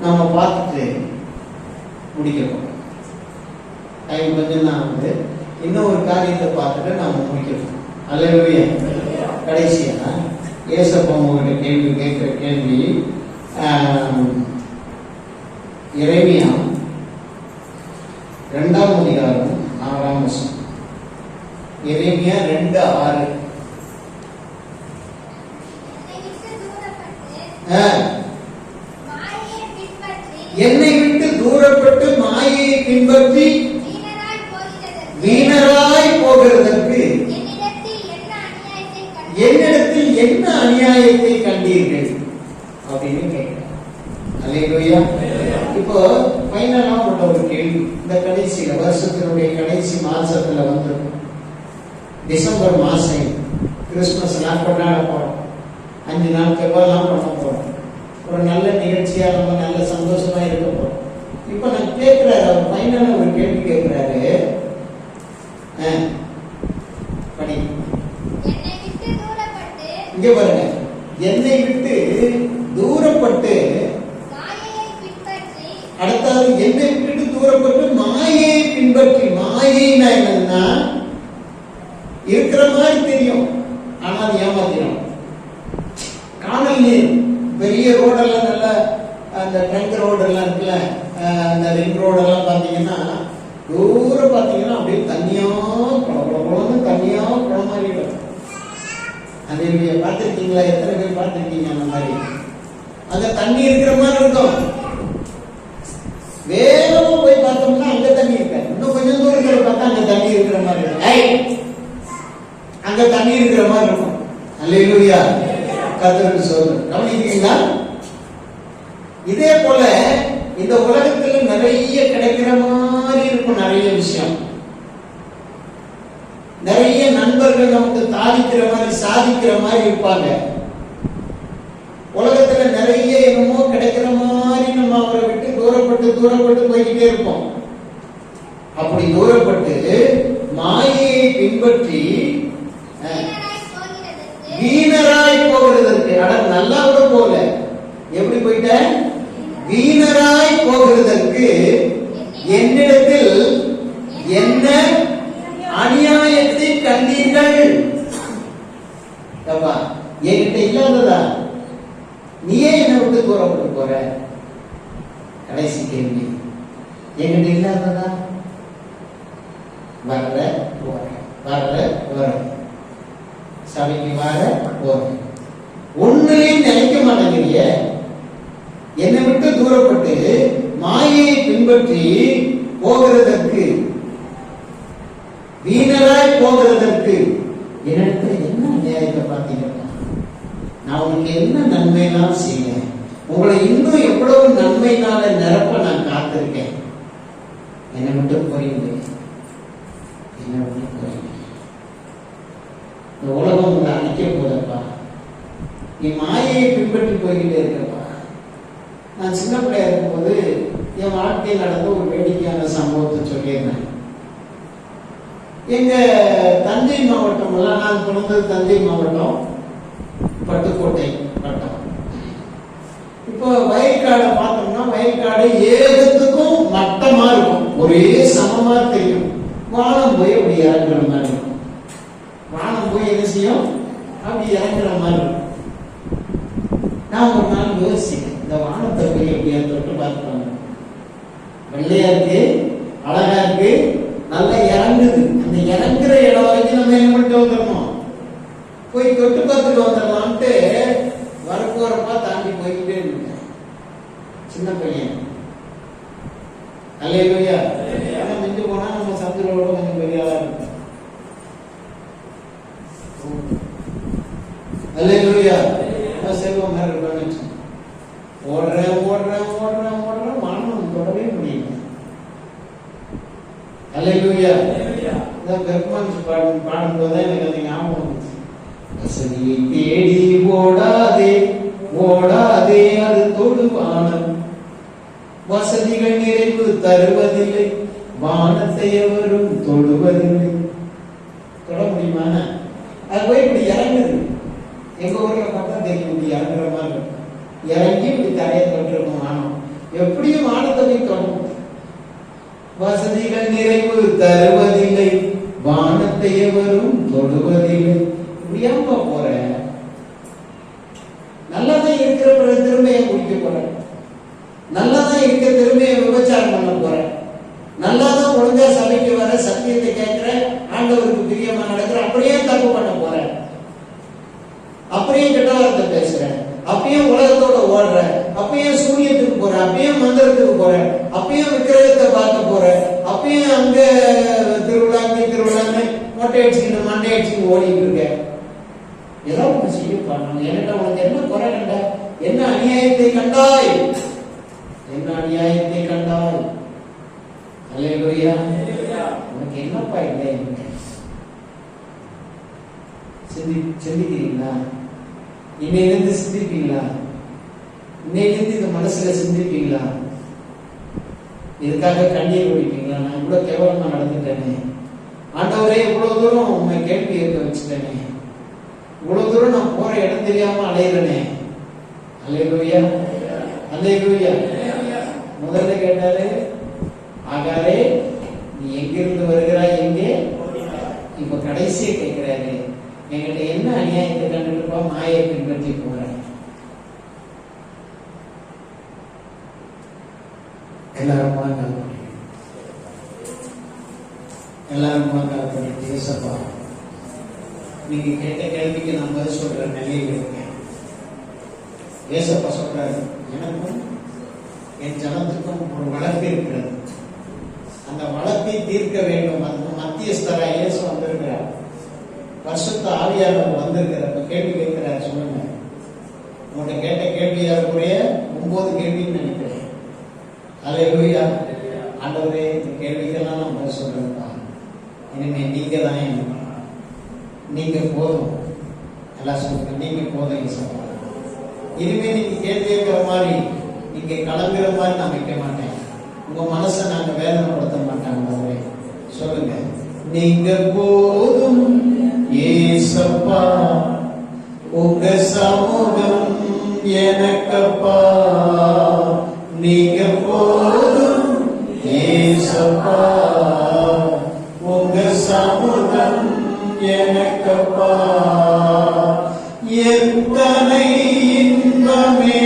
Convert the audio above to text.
நம்ம பார்த்துட்டு முடிக்கிறோம் டைம் கொஞ்சம் வந்து இன்னும் ஒரு காரியத்தை பார்த்துட்டு நாம் முடிக்கிறோம் அல்லவே கடைசியாக ஏசப்பா உங்கள்கிட்ட கேள்வி கேட்குற கேள்வி ஆம், ரெண்டாம் அதிகாரம் ஆறாம் வசனம். இறைமையா ரெண்டு ஆறு. ஆ, என்னை விட்டு தூரப்பட்டு மாயையை பின்பற்றி வீணராய் போகிறதற்கு. என்னிடத்தில் என்ன அநியாயத்தை கண்டீர்கள்? அப்படின்னு கேட்கிறேன் அல்லேலூயா. இப்போ ஃபைனலா உள்ள ஒரு கேள்வி. இந்த கடைசியில வருஷத்தினுடைய கடைசி மாசத்துல வந்திருக்கும். டிசம்பர் மாசம் கிறிஸ்துமஸ் எல்லாம் கொண்டாட போறோம். அஞ்சு நாள் செவ்வாய்லாம் பண்ண போறோம். ஒரு நல்ல நிகழ்ச்சியா நம்ம சந்தோஷமா இருக்க போறோம் இப்போ நான் கேட்கிறாரு அவர் ஃபைனலா ஒரு கேள்வி கேட்கிறாரு. படி. இங்க பாருங்க. என்னை விட்டு தூரப்பட்டு அடுத்தது என்னை விட்டு தூரப்பட்டு மாயையை பின்பற்றி மாயைனா என்னன்னா இருக்கிற மாதிரி தெரியும். ஆனா அது ஏமாத்திடும் காணல் நீர் பெரிய ரோடெல்லாம் நல்லா அந்த ட்ரங்க் ரோடெல்லாம் இருக்குல்ல அந்த ரிங் ரோடெல்லாம் பார்த்தீங்கன்னா தூரம் பார்த்தீங்கன்னா அப்படியே தனியாக குள குள குளம் மாதிரி இருக்கும் அது நீங்க பார்த்துருக்கீங்களா? எத்தனை பேர் பார்த்துருக்கீங்க அந்த மாதிரி? அங்கே தண்ணி இருக்கிற மாதிரி இருக்கும். வேகமாக போய் பார்த்தோம்னா அங்கே தண்ணி இருக்காது. இன்னும் கொஞ்சம் தூரத்தில் பார்த்தா அங்கே தண்ணி இருக்கிற மாதிரி இருக்கும். அங்கே தண்ணி இருக்கிற மாதிரி இருக்கும். அல்லையா கர்த்தருக்கு சொல்றேன் கவனிக்கிறீங்களா? இதே போல இந்த உலகத்துல நிறைய கிடைக்கிற மாதிரி இருக்கும் நிறைய விஷயம். நிறைய நண்பர்கள் நமக்கு தாதிக்கிற மாதிரி சாதிக்கிற மாதிரி இருப்பாங்க. உலகத்துல நிறைய என்னமோ கிடைக்கிற மாதிரி நம்ம அவரை விட்டு தூரப்பட்டு தூரப்பட்டு போய்கிட்டே இருப்போம். அப்படி தூரப்பட்டு மாயையை பின்பற்றி அஹ், வீணராய் போகிறதற்கு அட நல்லா கூட போல. எப்படி போயிட்ட? வீணராய் போகிறதற்கு என்னிடத்தில் என்ன அநியாயத்தை கண்டீர்கள்? அப்பா என்கிட்ட இல்லாததா? நீயே என்னை விட்டு கூறப்பட்டு போற? கடைசி கேள்வி என்கிட்ட இல்லாததா? வர்ற போற வர்ற வர சபைக்கு வர போற ஒண்ணுலையும் நினைக்க மாட்டேங்கிறிய. என்னை விட்டு தூரப்பட்டு மாயையை பின்பற்றி போகிறதற்கு வீணராய் போகிறதற்கு என்னிடத்துல என்ன அநியாயத்தை பார்த்தீங்கன்னா நான் உங்களுக்கு என்ன நன்மையெல்லாம் செய்வேன்? உங்களை இன்னும் எவ்வளவு நன்மைனால நிரப்ப நான் காத்திருக்கேன். என்னை மட்டும் புரியுது என்னை மட்டும் போறீங்க இந்த உலகம் உங்களை அழிக்க போதப்பா நீ மாயையை பின்பற்றி போய்கிட்டே இருக்கப்பா நான் சின்ன பிள்ளையா இருக்கும்போது என் வாழ்க்கையில் நடந்த ஒரு வேடிக்கையான சம்பவத்தை சொல்லியிருந்தேன். எங்க தஞ்சை மாவட்டம் எல்லாம் நான் பிறந்தது தஞ்சை மாவட்டம் பட்டுக்கோட்டை வட்டம். இப்போ வயக்காடை பார்த்தோம்னா வயற்காடு ஏகத்துக்கும் மட்டமா இருக்கும். ஒரே சமமா தெரியும். வானம் போய் அப்படி இறங்குற மாதிரி இருக்கும். வானம் போய் என்ன செய்யும்? அப்படி இறங்குற மாதிரி இருக்கும். நான் ஒரு நாள் யோசிக்கிறேன் இந்த வானத்தை போய் பார்த்துப்பாங்க வெள்ளையா இருக்கு அழகா இருக்கு நல்லா இறங்குது. அந்த இறங்குற இடம் வரைக்கும் நம்ம என்ன பண்ணிட்டு வந்துடணும்? போய் தொட்டு பார்த்துட்டு வந்துடலான்ட்டு வரப்பு வரப்பா தாண்டி போய்கிட்டே இருந்தேன். சின்ன பையன். அல்லையா ஆனா மிஞ்சு போனா நம்ம சந்திரோட கொஞ்சம் அல்லேலூயா இந்த பெர்மான்ஸ் பாடும் பாடும்போது எனக்கு அது ஞாபகம் வசதியை தேடி ஓடாதே ஓடாதே அது தொடுவானம் வசதிகள் நிறைவு தருவதில்லை வானத்தை எவரும் தொடுவதில்லை. தொட முடியுமா? அது போய் இப்படி இறங்குது. எங்க ஊர்ல பார்த்தா தெரியும் இப்படி இறங்குற மாதிரி இருக்கும். இறங்கி இப்படி வசதிகள் நிறைவு தருவதில்லை. வானத்தை எவரும் தொடுவதில்லை. இப்படியாப்பா போற. நல்லாதான் இருக்கிற பிறகு திரும்ப குடிக்க போறேன் நல்லாதான் இருக்க திரும்ப விபச்சாரம் பண்ண போறேன் நல்லாதான் ஒழுங்கா சபைக்கு வர சத்தியத்தை கேட்கிற ஆண்டவருக்கு பிரியமா நடக்கிற அப்படியே தப்பு பண்ண போறேன் அப்படியே கெட்ட வார்த்தை பேசுறேன் அப்பயே உலகத்தோட ஓடுற. அப்பயும் சூரியத்துக்கு போற. அப்பயும் மந்திரத்துக்கு போற. அப்பயே விக்கிரகத்தை பார்க்க போற அப்பயே அங்க திருவிழா திருவிழான்னு மொட்டை அடிச்சுக்கிட்டு மண்டை அடிச்சுட்டு ஓடிட்டு இருக்க ஏதோ ஒண்ணு செய்யப்பா நான் என்கிட்ட உனக்கு என்ன குறை கண்ட? என்ன அநியாயத்தை கண்டாய்? என்ன அநியாயத்தை கண்டாய்? அல்லேலூயா உனக்கு என்னப்பா இல்லை? சிந்தி சிந்திக்கிறீங்களா? இன்னையிலிருந்து சிந்திப்பீங்களா? இன்னையிலிருந்து இந்த மனசுல சிந்திப்பீங்களா? இதுக்காக கண்ணீர் குடிப்பீங்களா நான் இவ்வளோ கேவலமா நடந்துட்டேனே. ஆண்டவரே இவ்வளவு தூரம் உண்மை கேள்வி ஏற்க வச்சுட்டேனே. இவ்வளவு தூரம் நான் போற இடம் தெரியாம அலையிறனே. அலையிலுயா அலையிலுயா முதல்ல கேட்டாரு ஆகாரே நீ எங்கிருந்து வருகிறாய்? எங்கே? இப்ப கடைசியை கேட்கிறாரு என்கிட்ட என்ன அநியாயத்தை கண்டுட்டுப்பா மாயை பின்பற்றி போற பண்ணிட்டு ஏசப்பா நீங்க கேட்ட கேள்விக்கு நான் பதில் சொல்ற நிலையில் இருக்கேன் ஏசப்பா சொல்றாரு. எனக்கும் என் ஜனத்துக்கும் ஒரு வழக்கு இருக்கிறது. அந்த வழக்கை தீர்க்க வேண்டும். அதுக்கு மத்தியஸ்தரா இயேசு வந்திருக்கிறார். பரிசுத்த ஆவியானவர் வந்திருக்கிறப்ப கேள்வி கேட்கிறார். சொல்லுங்க. உங்கள்கிட்ட கேட்ட கேள்வி ஏறக்குறைய ஒன்பது கேள்வின்னு நினைக்கிறேன். அலையா ஆண்டவரே இந்த கேள்விக்கெல்லாம் நான் பதில் சொல்றேன்ப்பா இனிமே நீங்கள் தான் எனக்கு நீங்க போதும். எல்லாம் சொல்லுங்க. நீங்க போதும் இயேசப்பா இனிமே நீங்க கேள்வி கேட்குற மாதிரி நீங்கள் கலங்குற மாதிரி நான் வைக்க மாட்டேன். உங்க மனசை நாங்க வேதனைப்படுத்த மாட்டாங்க ஆண்டவரே. சொல்லுங்க. நீங்க போதும் ஏசப்பா. உங்க சமூகம் எனக்கப்பா. நீங்க போதும் ஏசப்பா. உங்க எனக்கப்பா. எத்தனை இன்பமே